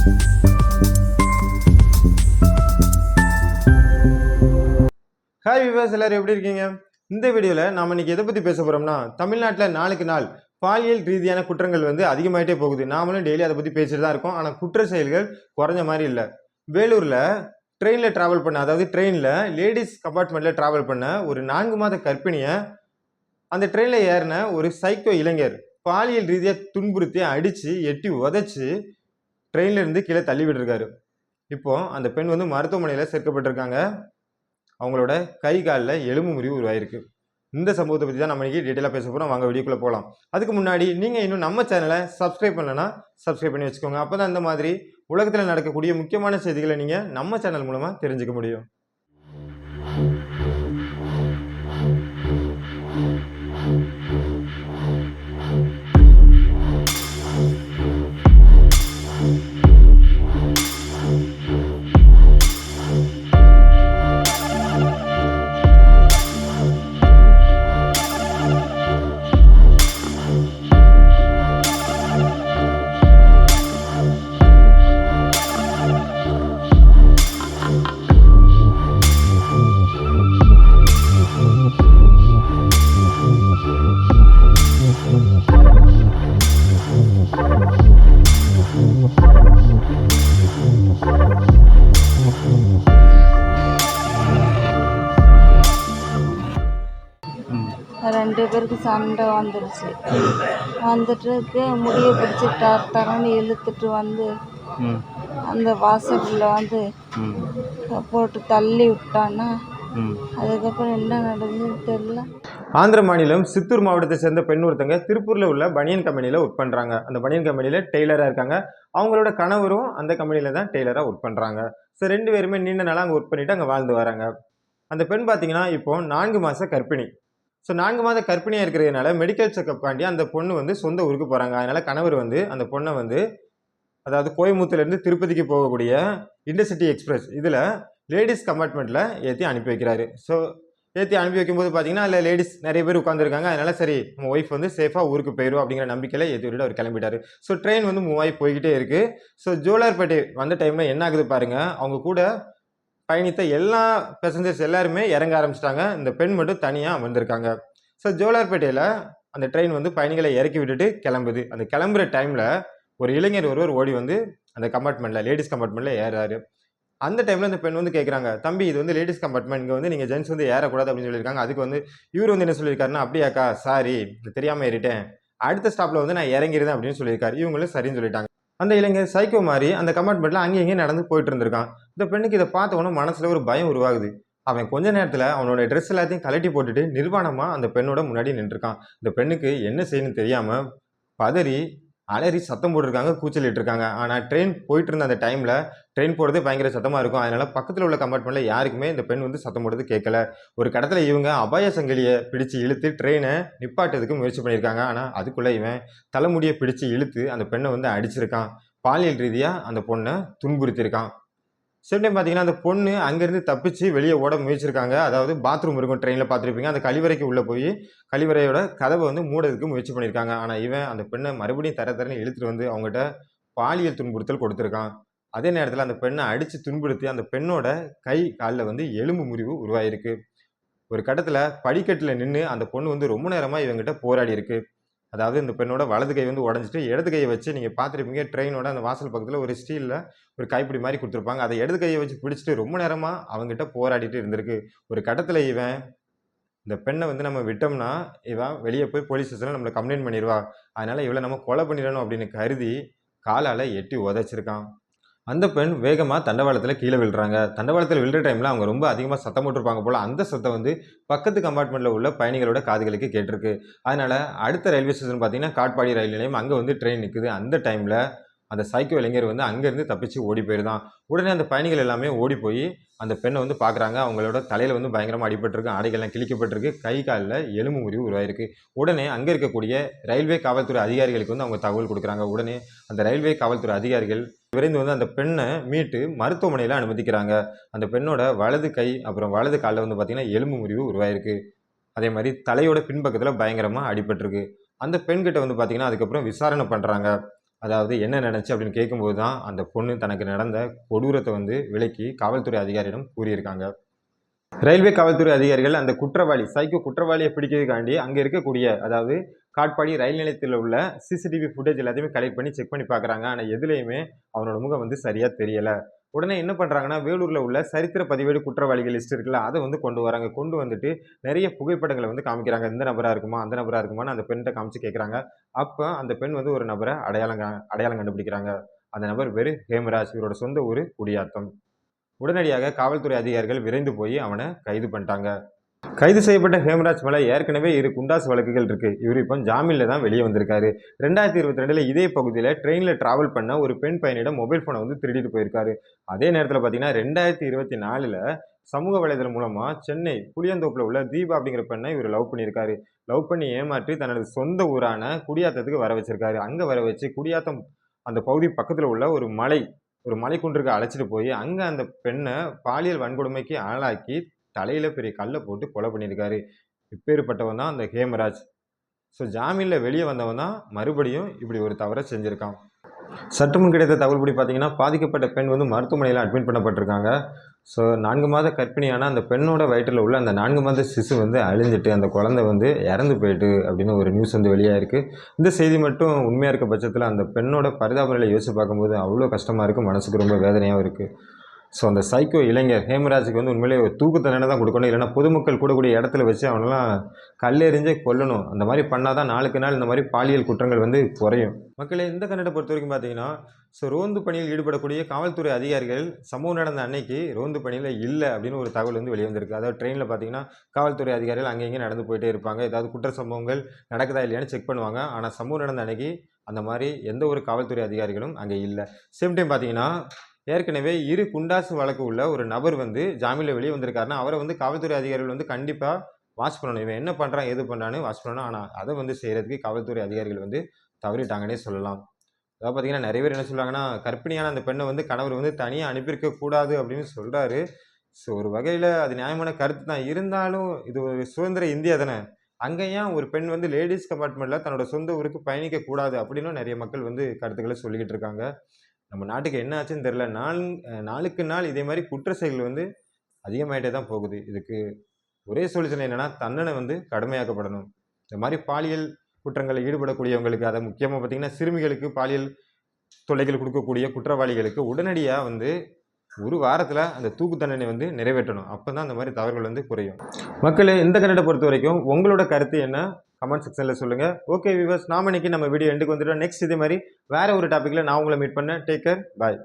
Hi விவாஸ் எல்லாரும் எப்படி இருக்கீங்க? இந்த வீடியோவில் நாம் இன்றைக்கி எதை பற்றி பேச போகிறோம்னா தமிழ்நாட்டில் நாளுக்கு நாள் பாலியல் ரீதியான குற்றங்கள் வந்து அதிகமாயிட்டே போகுது. நாமளும் டெய்லி அதை பற்றி பேசிட்டு தான் இருக்கோம். ஆனால் குற்ற செயல்கள் குறைஞ்ச மாதிரி இல்லை. வேலூரில் ட்ரெயினில் ட்ராவல் பண்ண அதாவது ட்ரெயினில் லேடிஸ் கம்பார்ட்மெண்ட்டில் ட்ராவல் பண்ண ஒரு நான்கு மாத கர்ப்பிணியை அந்த ட்ரெயினில் ஏறின ஒரு சைக்கோ இளைஞர் பாலியல் ரீதியாக துன்புறுத்தி அடித்து எட்டி உதைச்சி ட்ரெயின்லேருந்து கீழே தள்ளி விட்டுருக்காரு. இப்போது அந்த பெண் வந்து மருத்துவமனையில் சேர்க்கப்பட்டிருக்காங்க. அவங்களோட கை காலில் எலும்பு முறிவு உருவாயிருக்கு. இந்த சம்பவத்தை பற்றி தான் நம்ம இன்னைக்கு டீட்டெயிலாக பேச போகிறோம் வாங்க வீடியோக்குள்ளே போகலாம் அதுக்கு முன்னாடி நீங்கள் இன்னும் நம்ம சேனலை சப்ஸ்கிரைப் பண்ணலன்னா சப்ஸ்கிரைப் பண்ணி வச்சுக்கோங்க. அப்போ தான் இந்த மாதிரி உலகத்தில் நடக்கக்கூடிய முக்கியமான செய்திகளை நீங்கள் நம்ம சேனல் மூலமாக தெரிஞ்சுக்க முடியும். ரெண்டு பேருக்கு சண்டை வந்துடுச்சு. வந்துட்டு முடிய பிடிச்சி தர தரன்னு இழுத்துட்டு வந்து அந்த வாசலில் வந்து போட்டு தள்ளி விட்டான்னா அதுக்கப்புறம் என்ன நடந்ததுன்னு தெரில ஆந்திர மாநிலம் சித்தூர் மாவட்டத்தை சேர்ந்த பெண் ஒருத்தங்க திருப்பூரில் உள்ள பனியன் கம்பெனியில் ஒர்க் பண்ணுறாங்க அந்த பனியன் கம்பெனியில் டெய்லராக இருக்காங்க. அவங்களோட கணவரும் அந்த கம்பெனியில் தான் டெய்லராக ஒர்க் பண்ணுறாங்க ஸோ ரெண்டு பேருமே நீண்ட நாளாக அங்கே ஒர்க் பண்ணிட்டு அங்கே வாழ்ந்து வராங்க. அந்த பெண் பார்த்தீங்கன்னா இப்போ நான்கு மாத கர்ப்பிணி. ஸோ நான்கு மாத கற்பிணியாக இருக்கிறதுனால மெடிக்கல் செக்கப்காண்டி அந்த பொண்ணு வந்து சொந்த ஊருக்கு போகிறாங்க அதனால் கணவர் வந்து அந்த பொண்ணை வந்து அதாவது கோயம்புத்தூர்லேருந்து திருப்பதிக்கு போகக்கூடிய இண்டர்சிட்டி எக்ஸ்பிரஸ் இதில் லேடிஸ் கம்பார்ட்மெண்ட்டில் ஏற்றி அனுப்பி வைக்கிறாரு. ஸோ ஏற்றி அனுப்பி வைக்கும்போது பார்த்தீங்கன்னா அதில் லேடிஸ் நிறைய பேர் உட்காந்துருக்காங்க அதனால் சரி நம்ம ஒய்ஃப் வந்து சேஃபாக ஊருக்கு போயிடும் அப்படிங்கிற நம்பிக்கையில் ஏற்றி விட்டு அவர் கிளம்பிட்டார். ஸோ ட்ரெயின் வந்து மூவ் போய்கிட்டே இருக்குது ஸோ ஜோலார்பேட்டை வந்த டைமில் என்ன ஆகுது பாருங்கள் அவங்க கூட பயணித்த எல்லா பேசஞ்சர்ஸ் எல்லாருமே இறங்க ஆரம்பிச்சிட்டாங்க. இந்த பெண் மட்டும் தனியாக வந்திருக்காங்க. ஸோ ஜோலார்பேட்டையில் அந்த ட்ரெயின் வந்து பயணிகளை இறக்கி விட்டுட்டு கிளம்புது. அந்த கிளம்புற டைமில் ஒரு இளைஞர் ஒருவர் ஓடி வந்து அந்த கம்பார்ட்மெண்ட்டில் லேடிஸ் கம்பார்ட்மெண்ட்டில் ஏறாரு. அந்த டைமில் அந்த பெண் வந்து கேட்குறாங்க தம்பி இது வந்து லேடிஸ் கம்பார்ட்மெண்ட் இங்கே வந்து நீங்கள் ஜென்ஸ் வந்து ஏறக்கூடாது அப்படின்னு சொல்லியிருக்காங்க. அதுக்கு வந்து இவர் வந்து என்ன சொல்லியிருக்காருன்னா அப்படியாக்கா சாரி தெரியாமல் ஏறிட்டேன். அடுத்த ஸ்டாப்பில் வந்து நான் இறங்கிருந்தேன் அப்படின்னு சொல்லியிருக்காரு. இவங்களும் சரின்னு சொல்லிட்டாங்க. அந்த இளைஞர் சைக்கோ மாதிரி அந்த கம்பார்ட்மெண்ட்டில் அங்கேயும் இங்கேயும் நடந்து போயிட்டு இருந்திருக்கான். இந்த பெண்ணுக்கு இதை பார்த்த உடனே மனசில் ஒரு பயம் உருவாகுது. அவன் கொஞ்ச நேரத்தில் அவனோட ட்ரெஸ் எல்லாத்தையும் கழட்டி போட்டுட்டு நிர்வாணமாக அந்த பெண்ணோட முன்னாடி நின்றுருக்கான். இந்த பெண்ணுக்கு என்ன செய்யணும்னு தெரியாமல் பதறி அலறி சத்தம் போட்டிருக்காங்க கூச்சலிட்டு இருக்காங்க ஆனால் ட்ரெயின் போயிட்டு இருந்த அந்த டைமில் ட்ரெயின் போகிறதே பயங்கர சத்தமாக இருக்கும். அதனால் பக்கத்தில் உள்ள கம்பார்ட்மெண்ட்டில் யாருக்குமே இந்த பெண் வந்து சத்தம் போடுறது கேட்கல. ஒரு கடத்தில் இவங்க அபாய சங்கிலியை பிடிச்சு இழுத்து ட்ரெயினை நிப்பாட்டுறதுக்கு முயற்சி பண்ணியிருக்காங்க. ஆனால் அதுக்குள்ளே இவன் தலைமுடியை பிடிச்சு இழுத்து அந்த பெண்ணை வந்து அடிச்சிருக்கான். பாலியல் ரீதியாக அந்த பொண்ணை துன்புறுத்தியிருக்கான். சில டைம் பார்த்தீங்கன்னா அந்த பொண்ணு அங்கேருந்து தப்பிச்சு வெளியே ஓட முயற்சிருக்காங்க அதாவது பாத்ரூம் இருக்கும் ட்ரெயினில் பார்த்துருப்பீங்க அந்த கழிவறைக்கு உள்ளே போய் கழிவறையோட கதவை வந்து மூடுறதுக்கு முயற்சி பண்ணியிருக்காங்க ஆனால் இவன் அந்த பெண்ணை மறுபடியும் தர தரன்னு இழுத்துட்டு வந்து அவங்ககிட்ட பாலியல் துன்புறுத்தல் கொடுத்துருக்கான். அதே நேரத்தில் அந்த பெண்ணை அடித்து துன்புறுத்தி அந்த பெண்ணோட கை காலில் வந்து எலும்பு முறிவு உருவாயிருக்கு. ஒரு கட்டத்தில் படிக்கட்டில் நின்று அந்த பொண்ணு வந்து ரொம்ப நேரமாக இவங்ககிட்ட போராடி இருக்குது அதாவது இந்த பெண்ணோட வலது கை வந்து உடஞ்சிட்டு இடது கையை வச்சு நீங்கள் பார்த்துருப்பீங்க ட்ரெயினோட அந்த வாசல் பக்கத்தில் ஒரு ஸ்டீலில் ஒரு கைப்பிடி மாதிரி கொடுத்துருப்பாங்க. அதை இடது கையை வச்சு பிடிச்சிட்டு ரொம்ப நேரமாக அவங்ககிட்ட போராடிட்டு இருந்திருக்கு. ஒரு கட்டத்தில் இவன் இந்த பெண்ணை வந்து நம்ம விட்டோம்னா இவன் வெளியே போய் போலீஸ் ஸ்டேஷனில் நம்மளை கம்ப்ளைண்ட் பண்ணிடுவா அதனால் இவளை நம்ம கொலை பண்ணிடணும் அப்படின்னு கருதி காலால் எட்டி உதைச்சிருக்கான். அந்த பெண் வேகமாக தண்டவாளத்தில் கீழே விழுறாங்க. தண்டவாளத்தில் விழுற டைமில் அவங்க ரொம்ப அதிகமாக சத்தம் போட்டிருப்பாங்க போல் அந்த சத்தம் வந்து பக்கத்து கம்பார்ட்மெண்ட்டில் உள்ள பயணிகளோட காதுகளுக்கு கேட்டிருக்கு. அதனால் அடுத்த ரயில்வே ஸ்டேஷன் பார்த்தீங்கன்னா காட்பாடி ரயில் நிலையம் அங்கே வந்து ட்ரெயின் நிற்குது அந்த டைமில் அந்த சைக்கோ இளைஞர் வந்து அங்கேருந்து தப்பிச்சு ஓடி போயிருந்தான். உடனே அந்த பயணிகள் எல்லாமே ஓடி போய் அந்த பெண்ணை வந்து பார்க்குறாங்க அவங்களோட தலையில் வந்து பயங்கரமாக அடிபட்டிருக்கு. ஆடைகள்லாம் கிழிக்கப்பட்டிருக்கு. கை காலில் எலும்பு முறிவு உருவாயிருக்கு. உடனே அங்கே இருக்கக்கூடிய ரயில்வே காவல்துறை அதிகாரிகளுக்கு வந்து அவங்க தகவல் கொடுக்குறாங்க. உடனே அந்த ரயில்வே காவல்துறை அதிகாரிகள் விரைந்து வந்து அந்த பெண்ணை மீட்டு மருத்துவமனையில் அனுமதிக்கிறாங்க. அந்த பெண்ணோட வலது கை அப்புறம் வலது காலில் வந்து பார்த்திங்கன்னா எலும்பு முறிவு உருவாயிருக்கு. அதே மாதிரி தலையோட பின்பக்கத்தில் பயங்கரமாக அடிபட்டிருக்கு. அந்த பெண்கிட்ட வந்து பார்த்திங்கன்னா அதுக்கப்புறம் விசாரணை பண்ணுறாங்க அதாவது என்ன நினச்சி அப்படின்னு கேட்கும்போது தான் அந்த பொண்ணு தனக்கு நடந்த கொடூரத்தை வந்து விலக்கி காவல்துறை அதிகாரியிடம் கூறியிருக்காங்க. ரயில்வே காவல்துறை அதிகாரிகள் அந்த குற்றவாளி சைக்கோ குற்றவாளியை பிடிக்கிறதுக்காண்டி அங்கே இருக்கக்கூடிய அதாவது காட்பாடி ரயில் நிலையத்தில் உள்ள சிசிடிவி ஃபுட்டேஜ் எல்லாத்தையுமே கலெக்ட் பண்ணி செக் பண்ணி பார்க்குறாங்க. ஆனால் எதுலேயுமே அவனோட முகம் வந்து சரியாக தெரியலை. உடனே என்ன பண்ணுறாங்கன்னா வேலூரில் உள்ள சரித்திர பதிவேடு குற்றவாளிகள் லிஸ்ட் இருக்குல்ல அதை வந்து கொண்டு வராங்க. கொண்டு வந்துட்டு நிறைய புகைப்படங்களை வந்து காமிக்கிறாங்க. இந்த நபராக இருக்குமா அந்த நபராக இருக்குமான்னு அந்த பெண்கிட்ட காமிச்சு கேட்குறாங்க அப்போ அந்த பெண் வந்து ஒரு நபரை அடையாளம் அடையாளம் கண்டுபிடிக்கிறாங்க. அந்த நபர் பேர் ஹேமராஜ். இவரோட சொந்த ஊர் குடியாத்தம். உடனடியாக காவல்துறை அதிகாரிகள் விரைந்து போய் அவனை கைது பண்ணிட்டாங்க. கைது செய்யப்பட்ட ஹேமராஜ் மேலே ஏற்கனவே இரு குண்டாஸ் வழக்குகள் இருக்குது இவர் இப்போ ஜாமீனில் தான் வெளியே வந்திருக்காரு. ரெண்டாயிரத்தி இருபத்தி ரெண்டில் இதே பகுதியில் ட்ரெயினில் ட்ராவல் பண்ண ஒரு பெண் பையனிடம் மொபைல் ஃபோனை வந்து திருடிட்டு போயிருக்காரு. அதே நேரத்தில் பார்த்தீங்கன்னா ரெண்டாயிரத்தி இருபத்தி நாலில் சமூக வலைதளம் மூலமாக சென்னை புளியந்தோப்பில் உள்ள தீபா அப்படிங்கிற பெண்ணை இவர் லவ் பண்ணியிருக்காரு. லவ் பண்ணி ஏமாற்றி தனது சொந்த ஊரான குடியாத்தத்துக்கு வர வச்சிருக்காரு. அங்கே வர வச்சு குடியாத்தம் அந்த பகுதி பக்கத்தில் உள்ள ஒரு மலை ஒரு மலைக்குன்றுக்கு அழைச்சிட்டு போய் அங்கே அந்த பெண்ணை பாலியல் வன்கொடுமைக்கு ஆளாக்கி தலையில் பெரிய கல்லை போட்டு கொலை பண்ணியிருக்காரு. இப்பேற்பட்டவன் தான் அந்த ஹேமராஜ். ஸோ ஜாமீனில் வெளியே வந்தவன் தான் மறுபடியும் இப்படி ஒரு தவறை செஞ்சுருக்கான். சற்று முன் கிடைத்த தகவல்படி பார்த்தீங்கன்னா பாதிக்கப்பட்ட பெண் வந்து மருத்துவமனையில் அட்மிட் பண்ணப்பட்டிருக்காங்க. ஸோ நான்கு மாத கர்ப்பிணியான அந்த பெண்ணோட வயிற்றில் உள்ள அந்த நான்கு மாத சிசு வந்து அழிஞ்சிட்டு அந்த குழந்தை வந்து இறந்து போயிட்டு அப்படின்னு ஒரு நியூஸ் வந்து வெளியாயிருக்கு. இந்த செய்தி மட்டும் உண்மையாக இருக்க பட்சத்தில் அந்த பெண்ணோட பரிதாப நிலையை யோசிச்சு பார்க்கும்போது அவ்வளோ கஷ்டமாக இருக்குது மனசுக்கு ரொம்ப வேதனையாகவும் இருக்குது ஸோ அந்த சைக்கோ இளைஞர் ஹேமராஜுக்கு வந்து உண்மையிலேயே ஒரு தூக்கு தண்டனை தான் கொடுக்கணும். இல்லைன்னா பொதுமக்கள் கூடக்கூடிய இடத்துல வச்சு அவனெல்லாம் கல்லெறிஞ்சே கொல்லணும். அந்த மாதிரி பண்ணால் தான் நாளுக்கு நாள் இந்த மாதிரி பாலியல் குற்றங்கள் வந்து குறையும். மக்களை இந்த கன்னடை பொறுத்த வரைக்கும் பார்த்தீங்கன்னா ஸோ ரோந்து பணியில் ஈடுபடக்கூடிய காவல்துறை அதிகாரிகள் சம்பவம் நடந்த அன்னைக்கு ரோந்து பணியில் இல்லை அப்படின்னு ஒரு தகவல் வந்து வெளிவந்திருக்கு. அதாவது ட்ரெயினில் பார்த்தீங்கன்னா காவல்துறை அதிகாரிகள் அங்கே இங்கே நடந்து போயிட்டே இருப்பாங்க. ஏதாவது குற்ற சம்பவங்கள் நடக்குதா இல்லையான்னு செக் பண்ணுவாங்க. ஆனால் சம்பவம் நடந்த அன்னைக்கு அந்த மாதிரி எந்த ஒரு காவல்துறை அதிகாரிகளும் அங்கே இல்லை. சேம் டைம் பார்த்தீங்கன்னா ஏற்கனவே இரு குண்டாசு வழக்கு உள்ள ஒரு நபர் வந்து ஜாமீனில் வெளியே வந்திருக்காருன்னா அவரை வந்து காவல்துறை அதிகாரிகள் வந்து கண்டிப்பாக வாட்ச் பண்ணணும். இவன் என்ன பண்ணுறான் எது பண்ணுறான்னு வாட்ச் பண்ணணும். ஆனால் அதை வந்து செய்கிறதுக்கு காவல்துறை அதிகாரிகள் வந்து தவறிட்டாங்கன்னே சொல்லலாம். அதாவது பார்த்தீங்கன்னா நிறைய பேர் என்ன சொல்லுவாங்கன்னா கர்ப்பிணியான அந்த பெண்ணை வந்து கணவர் வந்து தனியாக அனுப்பியிருக்க கூடாது அப்படின்னு சொல்கிறாரு ஸோ ஒரு வகையில் அது நியாயமான கருத்து தான். இருந்தாலும் இது ஒரு சுதந்திர இந்தியா தானே. அங்கே ஏன் ஒரு பெண் வந்து லேடிஸ் கம்பார்ட்மெண்ட்டில் தன்னோட சொந்த ஊருக்கு பயணிக்க கூடாது? அப்படின்னும் நிறைய மக்கள் வந்து கருத்துக்களை சொல்லிக்கிட்டு இருக்காங்க. நம்ம நாட்டுக்கு என்ன ஆச்சுன்னு தெரில நாள் நாளுக்கு நாள் இதே மாதிரி குற்ற செயல்கள் வந்து அதிகமாயிட்டே தான் போகுது. இதுக்கு ஒரே சொல்யூஷன் என்னென்னா தண்டனை வந்து கடுமையாக்கப்படணும். இந்த மாதிரி பாலியல் குற்றங்களில் ஈடுபடக்கூடியவங்களுக்கு அதை முக்கியமாக பார்த்தீங்கன்னா சிறுமிகளுக்கு பாலியல் தொல்லைகள் கொடுக்கக்கூடிய குற்றவாளிகளுக்கு உடனடியாக வந்து ஒரு வாரத்தில் அந்த தூக்கு தண்டனை வந்து நிறைவேற்றணும். அப்போ தான் அந்த மாதிரி தவறுகள் வந்து குறையும். மக்களை இந்த கன்னடை பொறுத்த வரைக்கும் உங்களோட கருத்து என்ன? கமெண்ட் செக்ஷனில் சொல்லுங்கள் ஓகே வியூவர்ஸ் நாம் இன்னைக்கு நம்ம வீடியோ எண்டுக்கு வந்துட்டோம். நெக்ஸ்ட் இதே மாதிரி வேறு ஒரு டாப்பிக்கில் நான் உங்களை மீட் பண்ணேன். Take care bye